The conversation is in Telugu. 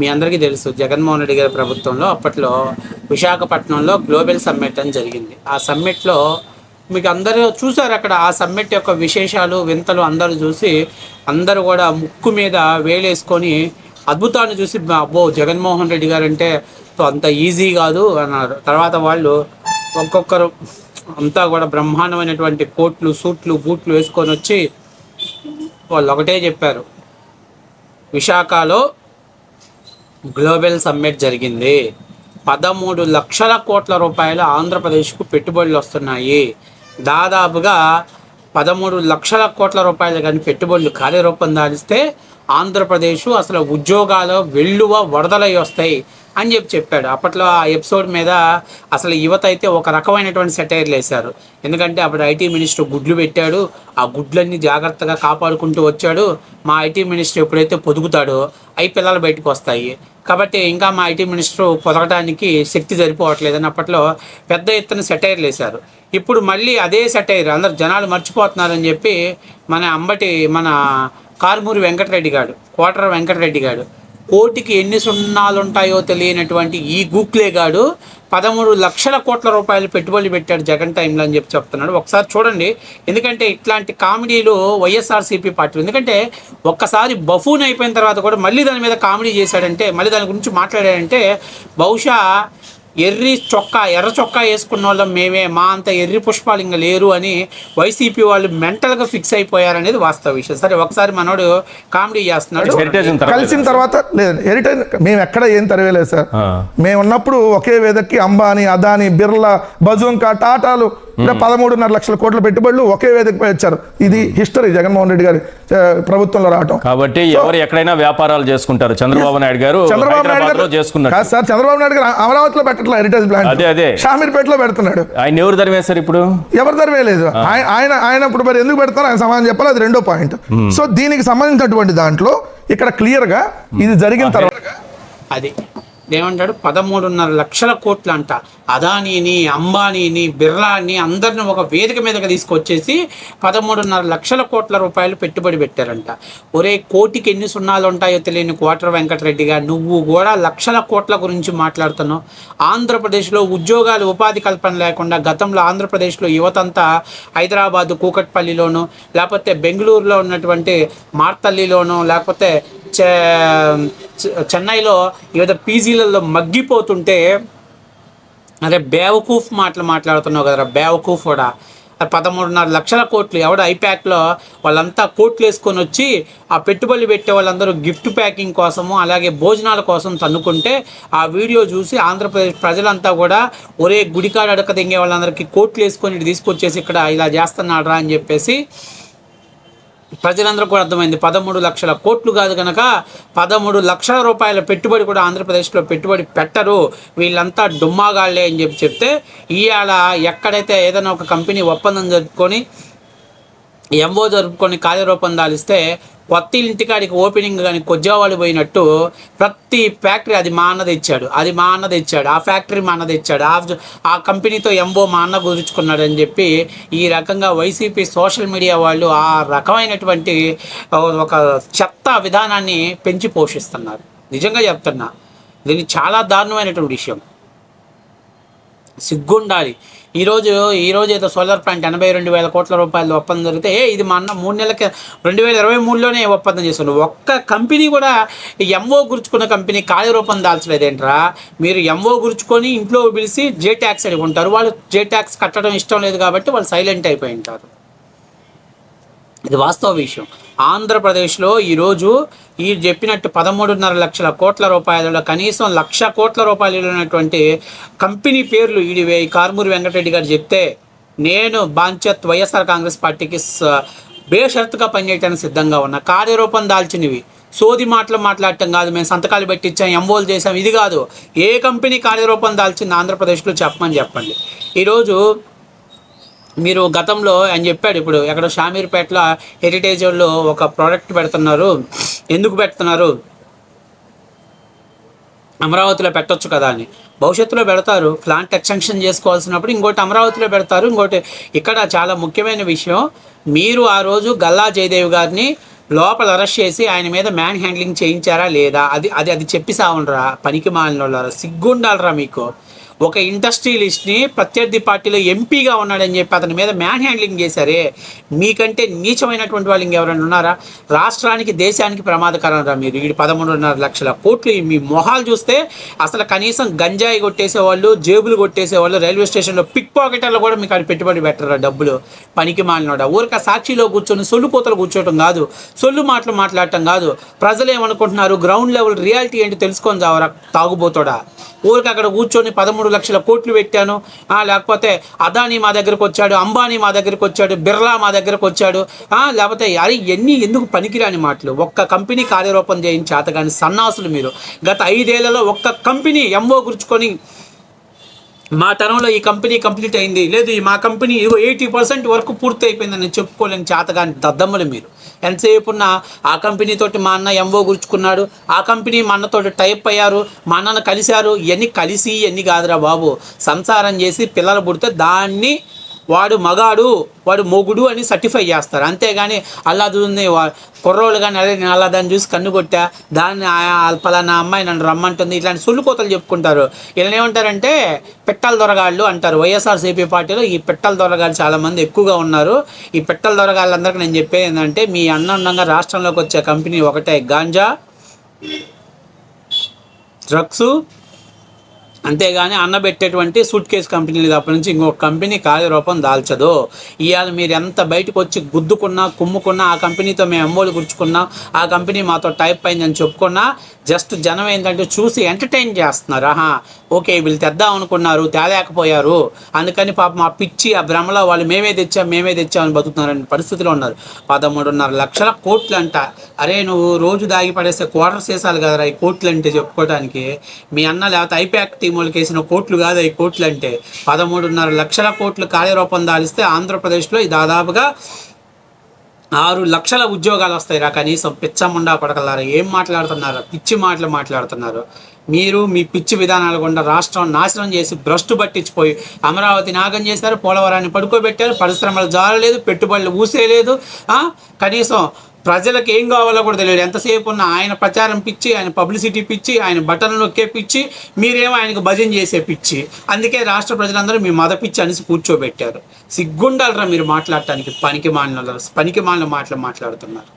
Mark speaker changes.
Speaker 1: మీ అందరికీ తెలుసు జగన్మోహన్ రెడ్డి గారి ప్రభుత్వంలో అప్పట్లో విశాఖపట్నంలో గ్లోబల్ సమ్మిట్ అని జరిగింది. ఆ సమ్మిట్లో మీకు అందరూ చూసారు అక్కడ ఆ సమ్మిట్ యొక్క విశేషాలు వింతలు అందరూ చూసి అందరూ కూడా ముక్కు మీద వేలేసుకొని అద్భుతాన్ని చూసి అబ్బో జగన్మోహన్ రెడ్డి గారు అంటే అంత ఈజీ కాదు అన్నారు. తర్వాత వాళ్ళు ఒక్కొక్కరు అంతా కూడా బ్రహ్మాండమైనటువంటి కోట్లు సూట్లు బూట్లు వేసుకొని వచ్చి వాళ్ళు ఒకటే చెప్పారు. విశాఖలో గ్లోబల్ సమ్మిట్ జరిగింది. పదమూడు లక్షల కోట్ల రూపాయలు ఆంధ్రప్రదేశ్కు పెట్టుబడులు వస్తున్నాయి. దాదాపుగా పదమూడు లక్షల కోట్ల రూపాయలు కానీ పెట్టుబడులు కార్యరూపం దాలిస్తే ఆంధ్రప్రదేశ్ అసలు ఉద్యోగాలు వెల్లువ వరదలై వస్తాయి. అని చెప్పి చెప్పాడు. అప్పట్లో ఆ ఎపిసోడ్ మీద అసలు యువత అయితే ఒక రకమైనటువంటి సెటైర్లు వేశారు. ఎందుకంటే అప్పుడు ఐటీ మినిస్టర్ గుడ్లు పెట్టాడు. ఆ గుడ్లన్నీ జాగ్రత్తగా కాపాడుకుంటూ వచ్చాడు. మా ఐటీ మినిస్టర్ ఎప్పుడైతే పొదుగుతాడో అవి పిల్లలు బయటకు వస్తాయి. కాబట్టి ఇంకా మా ఐటీ మినిస్టర్ పొదగడానికి శక్తి సరిపోవట్లేదని అప్పట్లో పెద్ద ఎత్తున సెటైర్లు వేశారు. ఇప్పుడు మళ్ళీ అదే సెటైర్ అందరు జనాలు మర్చిపోతున్నారని చెప్పి మన అంబటి మన కారుమూరి వెంకటరెడ్డి గారు కోటర వెంకటరెడ్డి గారు కోటికి ఎన్ని సున్నాలు ఉంటాయో తెలియనటువంటి ఈ గూక్లే గాడు పదమూడు లక్షల కోట్ల రూపాయలు పెట్టుబడి పెట్టాడు జగన్ టైంలో అని చెప్పి చెప్తున్నాడు. ఒకసారి చూడండి. ఎందుకంటే ఇట్లాంటి కామెడీలు వైఎస్ఆర్సీపీ పార్టీ. ఎందుకంటే ఒక్కసారి బఫూన్ అయిపోయిన తర్వాత కూడా మళ్ళీ దాని మీద కామెడీ చేశాడంటే మళ్ళీ దాని గురించి మాట్లాడాడంటే బహుశా ఎర్రి చొక్కా ఎర్ర చొక్కా వేసుకున్న వాళ్ళం మేమే మా అంత ఎర్రి పుష్పాలు ఇంకా లేరు అని వైసీపీ వాళ్ళు మెంటల్గా ఫిక్స్ అయిపోయారనేది వాస్తవ విషయం. సరే ఒకసారి మనోడు కామెడీ చేస్తున్నాడు.
Speaker 2: కలిసిన తర్వాత లేదు హెరిటేజ్ మేము ఎక్కడ ఏం తరవేలేదు సార్. మేము ఉన్నప్పుడు ఒకే వేదక్కి అంబానీ అదానీ బిర్లా బజుంకా టాటాలు ఇలా పదమూడున్నర లక్షల కోట్ల పెట్టుబడులు ఒకే వేదికపై వచ్చారు ఇది హిస్టరీ జగన్మోహన్ రెడ్డి గారి ప్రభుత్వంలో రావటం.
Speaker 3: కాబట్టి ఎవరు ఎక్కడైనా వ్యాపారాలు చేసుకుంటారు. చంద్రబాబు నాయుడు గారు
Speaker 2: చంద్రబాబు నాయుడు గారు
Speaker 3: చేసుకున్నట్టు.
Speaker 2: కాదు సార్ చంద్రబాబు నాయుడు గారు అమరావతిలో పెట్టట్లే హెరిటేజ్ ప్లాంట్
Speaker 3: అదే, అదే.
Speaker 2: షామీర్పేటలో పెడుతున్నాడు.
Speaker 3: ఆయన ఎవరు తరిమేశారు ఇప్పుడు?
Speaker 2: ఎవరి తరవే లేదు ఆయన ఆయన ఆయన ఇప్పుడు మరి ఎందుకు పెడతారో ఆయన సమాధానం చెప్పాలి. అది రెండో పాయింట్ సో దీనికి సంబంధించినటువంటి దాంట్లో ఇక్కడ క్లియర్గా ఇది జరిగిన తర్వాత
Speaker 1: అది. ఏమంటాడు? పదమూడున్నర లక్షల కోట్లు అంట అదానీని అంబానీని బిర్లాని అందరిని ఒక వేదిక మీదకి తీసుకొచ్చేసి పదమూడున్నర లక్షల కోట్ల రూపాయలు పెట్టుబడి పెట్టారంట. ఒరే కోటికి ఎన్ని సున్నాలు ఉంటాయో తెలియని కోటర వెంకటరెడ్డిగా నువ్వు కూడా లక్షల కోట్ల గురించి మాట్లాడుతున్నావు. ఆంధ్రప్రదేశ్లో ఉద్యోగాలు ఉపాధి కల్పన లేకుండా గతంలో ఆంధ్రప్రదేశ్లో యువతంతా హైదరాబాదు కూకట్పల్లిలోను లేకపోతే బెంగళూరులో ఉన్నటువంటి మార్తల్లిలోను లేకపోతే చెన్నైలో వివిధ పీజీలలో మగ్గిపోతుంటే అరే బేవకూఫ్ మాటలు మాట్లాడుతున్నావు కదరా బేవకూఫ్ కూడా పదమూడున్నర లక్షల కోట్లు. ఎవడ ఐప్యాక్లో వాళ్ళంతా కోట్లు వేసుకొని వచ్చి ఆ పెట్టుబడులు పెట్టే వాళ్ళందరూ గిఫ్ట్ ప్యాకింగ్ కోసము అలాగే భోజనాల కోసం తన్నుకుంటే ఆ వీడియో చూసి ఆంధ్రప్రదేశ్ ప్రజలంతా కూడా ఒరే గుడికాడ అడక దింగే వాళ్ళందరికీ కోట్లు వేసుకొని ఇటు తీసుకొచ్చేసి ఇక్కడ ఇలా చేస్తున్నాడు అని చెప్పేసి ప్రజలందరూ కూడా అర్థమైంది. పదమూడు లక్షల కోట్లు కాదు కనుక పదమూడు లక్షల రూపాయల పెట్టుబడి కూడా ఆంధ్రప్రదేశ్లో పెట్టుబడి పెట్టరు. వీళ్ళంతా డుమ్మాగాళ్ళే అని చెప్పి చెప్తే ఇవాళ ఎక్కడైతే ఏదైనా ఒక కంపెనీ ఒప్పందం జరుపుకొని ఎంఓ జరుపుకొని కార్యరూపం దాలిస్తే కొత్త ఇంటికాడికి ఓపెనింగ్ కానీ కొజ్జావాళ్ళు పోయినట్టు ప్రతి ఫ్యాక్టరీ అది మా అన్న తెచ్చాడు. అది మా అన్న తెచ్చాడు. ఆ ఫ్యాక్టరీ మా అన్న తెచ్చాడు. ఆ ఆ కంపెనీతో ఎంఓ మా అన్న కుదుర్చుకున్నాడు అని చెప్పి ఈ రకంగా వైసీపీ సోషల్ మీడియా వాళ్ళు ఆ రకమైనటువంటి ఒక చెత్త విధానాన్ని పెంచి పోషిస్తున్నారు. నిజంగా చెప్తున్నా. దీన్ని చాలా దారుణమైనటువంటి విషయం. సిగ్గుండాలి. ఈరోజు ఈరోజు ఏదో సోలార్ ప్లాంట్ ఎనభై రెండు వేల కోట్ల రూపాయలు ఒప్పందం జరిగితే ఏ ఇది మా అన్న మూడు నెలలకి రెండు వేల ఇరవై మూడులోనే ఒప్పందం చేసుకున్నాం ఒక్క కంపెనీ కూడా ఎంఓ గుర్చుకున్న కంపెనీ రూపం దాల్చలేదేంట్రా? మీరు ఎంఓ గుర్చుకొని ఇంట్లో పిలిచి జే ట్యాక్స్ అడుగుంటారు వాళ్ళు జే ట్యాక్స్ కట్టడం ఇష్టం లేదు కాబట్టి వాళ్ళు సైలెంట్ అయిపోయి ఉంటారు. ఇది వాస్తవ విషయం. ఆంధ్రప్రదేశ్లో ఈరోజు ఈ చెప్పినట్టు పదమూడున్నర లక్షల కోట్ల రూపాయలలో కనీసం లక్ష కోట్ల రూపాయలు ఉన్నటువంటి కంపెనీ పేర్లు ఈడివే. ఈ కారుమూరి వెంకటరెడ్డి గారు చెప్తే నేను బాంచత్ వైఎస్ఆర్ కాంగ్రెస్ పార్టీకి స- బేషరతుగా పనిచేయడానికి సిద్ధంగా ఉన్నా. కార్యరూపం దాల్చినవి. సోది మాటలు మాట్లాడటం కాదు. మేము సంతకాలు పెట్టించాం ఎంఓలు చేసాం ఇది కాదు. ఏ కంపెనీ కార్యరూపం దాల్చింది ఆంధ్రప్రదేశ్లో చెప్పమని చెప్పండి. ఈరోజు మీరు గతంలో ఆయన చెప్పాడు ఇప్పుడు ఎక్కడ షామీర్పేటలో హెరిటేజ్ వాళ్ళు ఒక ప్రోడక్ట్ పెడుతున్నారు. ఎందుకు పెడుతున్నారు? అమరావతిలో పెట్టొచ్చు కదా అని. భవిష్యత్తులో పెడతారు. ప్లాంట్ ఎక్స్టెన్షన్ చేసుకోవాల్సినప్పుడు ఇంకోటి అమరావతిలో పెడతారు. ఇంకోటి ఇక్కడ చాలా ముఖ్యమైన విషయం మీరు ఆ రోజు గల్లా జయదేవ్ గారిని లోపల అరెస్ట్ చేసి ఆయన మీద మ్యాన్ హ్యాండ్లింగ్ చేయించారా లేదా? అది అది అది చెప్పి సావునరా పనికి మాలిన సిగ్గుండాలరా మీకు. ఒక ఇండస్ట్రియలిస్ట్ని ప్రత్యర్థి పార్టీలో ఎంపీగా ఉన్నాడని చెప్పి అతని మీద మ్యాన్ హ్యాండ్లింగ్ చేశారే. మీకంటే నీచమైనటువంటి వాళ్ళు ఇంకెవరైనా ఉన్నారా? రాష్ట్రానికి దేశానికి ప్రమాదకరం రా మీరు. ఈ పదమూడున్నర లక్షల కోట్లు మీ మొహాలు చూస్తే అసలు కనీసం గంజాయి కొట్టేసేవాళ్ళు జేబులు కొట్టేసేవాళ్ళు రైల్వే స్టేషన్లో పిక్ పాకెటర్లు కూడా మీకు అది పెట్టుబడి పెట్టరా డబ్బులు. పనికి మాలినోడ. ఊరిక సాక్షిలో కూర్చొని సొల్లు పూతలు కూర్చోవటం కాదు. సొల్లు మాటలు మాట్లాడటం కాదు. ప్రజలు ఏమనుకుంటున్నారు గ్రౌండ్ లెవెల్ రియాలిటీ ఏంటి తెలుసుకొని చావరా తాగుబోతాడా? ఊరికి అక్కడ కూర్చొని పదమూడు మూడు లక్షల కోట్లు పెట్టాను. లేకపోతే అదానీ మా దగ్గరకు వచ్చాడు అంబానీ మా దగ్గరకు వచ్చాడు బిర్లా మా దగ్గరకు వచ్చాడు. లేకపోతే అరే ఎన్ని ఎందుకు పనికిరాని మాటలు? ఒక్క కంపెనీ కార్యరూపం చేయించి అతగాని సన్నాసులు మీరు. గత ఐదేళ్ళలో ఒక్క కంపెనీ ఎంఓ గుర్చుకొని మా తరంలో ఈ కంపెనీ కంప్లీట్ అయింది. లేదు ఈ మా కంపెనీ ఇదిగో ఎయిటీ పర్సెంట్ వరకు పూర్తి అయిపోయిందని చెప్పుకోలేని చేతగాని దద్దమ్మలు మీరు. ఎంతసేపు ఉన్న ఆ కంపెనీతోటి మా అన్న ఎంఓ గుర్చుకున్నాడు. ఆ కంపెనీ మా అన్నతోటి టైప్ అయ్యారు. మా అన్నను కలిశారు. ఇవన్నీ కలిసి ఇవన్నీ కాదురా బాబు. సంసారం చేసి పిల్లలు పుడితే దాన్ని వాడు మగాడు వాడు మొగుడు అని సర్టిఫై చేస్తారు. అంతేగాని అల్లా చూసింది వా- కుర్రోళ్ళు కానీ అదే నేను అలా దాన్ని చూసి కన్ను కొట్టా దాన్ని పలానా అమ్మాయి నన్ను రమ్మంటుంది ఇట్లాంటి సొల్లు కోతలు చెప్పుకుంటారు. వీళ్ళని ఏమంటారంటే పెట్టల దొరగాళ్ళు అంటారు. వైఎస్ఆర్సీపీ పార్టీలో ఈ పెట్టల దొరగాళ్ళు చాలామంది ఎక్కువగా ఉన్నారు. ఈ పెట్టల దొరగాళ్ళందరికీ నేను చెప్పేది ఏంటంటే మీ అన్నంగా రాష్ట్రంలోకి వచ్చే కంపెనీ ఒకటే గాంజా డ్రగ్స్ అంతేగాని అన్నబెట్టేటువంటి సూట్ కేస్ కంపెనీలు తప్ప నుంచి ఇంకొక కంపెనీ ఖాళీ రూపం దాల్చదు. ఇవాళ మీరు ఎంత బయటకు వచ్చి గుద్దుకున్నా కుమ్ముకున్నా ఆ కంపెనీతో మేము ఎంబోలు గుర్చుకున్నాం ఆ కంపెనీ మాతో టైప్ అయిందని చెప్పుకున్నా జస్ట్ జనం ఏంటంటే చూసి ఎంటర్టైన్ చేస్తున్నారు. ఆహా ఓకే వీళ్ళు తెద్దాం అనుకున్నారు తేలేకపోయారు. అందుకని పాపం మా పిచ్చి ఆ భ్రమలో వాళ్ళు మేమే తెచ్చాం మేమే తెచ్చామని బతుకుతున్నారని పరిస్థితిలో ఉన్నారు. పదమూడున్నర లక్షల కోట్లు అంట అరే నువ్వు రోజు దాగి పడేస్తే క్వార్టర్ చేసాలి కదరా ఈ కోట్లు అంటే చెప్పుకోవడానికి మీ అన్న లేకపోతే ఐపాక్ టీం వాళ్ళకి వేసిన కోట్లు కాదు ఈ కోట్లు అంటే పదమూడున్నర లక్షల కోట్లు కార్యరూపం దాలిస్తే ఆంధ్రప్రదేశ్లో దాదాపుగా ఆరు లక్షల ఉద్యోగాలు వస్తాయిరా కనీసం. పిచ్చముండా పడకలారా ఏం మాట్లాడుతున్నారు? పిచ్చి మాటలు మాట్లాడుతున్నారు. మీరు మీ పిచ్చి విధానాలు గుండా రాష్ట్రం నాశనం చేసి భ్రష్టు పట్టించిపోయి అమరావతి నాగం చేశారు పోలవరాన్ని పడుకోబెట్టారు పరిశ్రమలు జారలేదు పెట్టుబడులు ఊసేయలేదు కనీసం ప్రజలకు ఏం కావాలో కూడా తెలియదు. ఎంతసేపు ఉన్న ఆయన ప్రచారం పిచ్చి ఆయన పబ్లిసిటీ పిచ్చి ఆయన బటన్లు నొక్కే పిచ్చి మీరేమో ఆయనకు భజన చేసే పిచ్చి. అందుకే రాష్ట్ర ప్రజలందరూ మీ మద పిచ్చి అనేసి కూర్చోబెట్టారు. సిగ్గుండాలరా మీరు మాట్లాడటానికి పనికి మాలిన పనికి మాలిన మాటలు మాట్లాడుతున్నారు.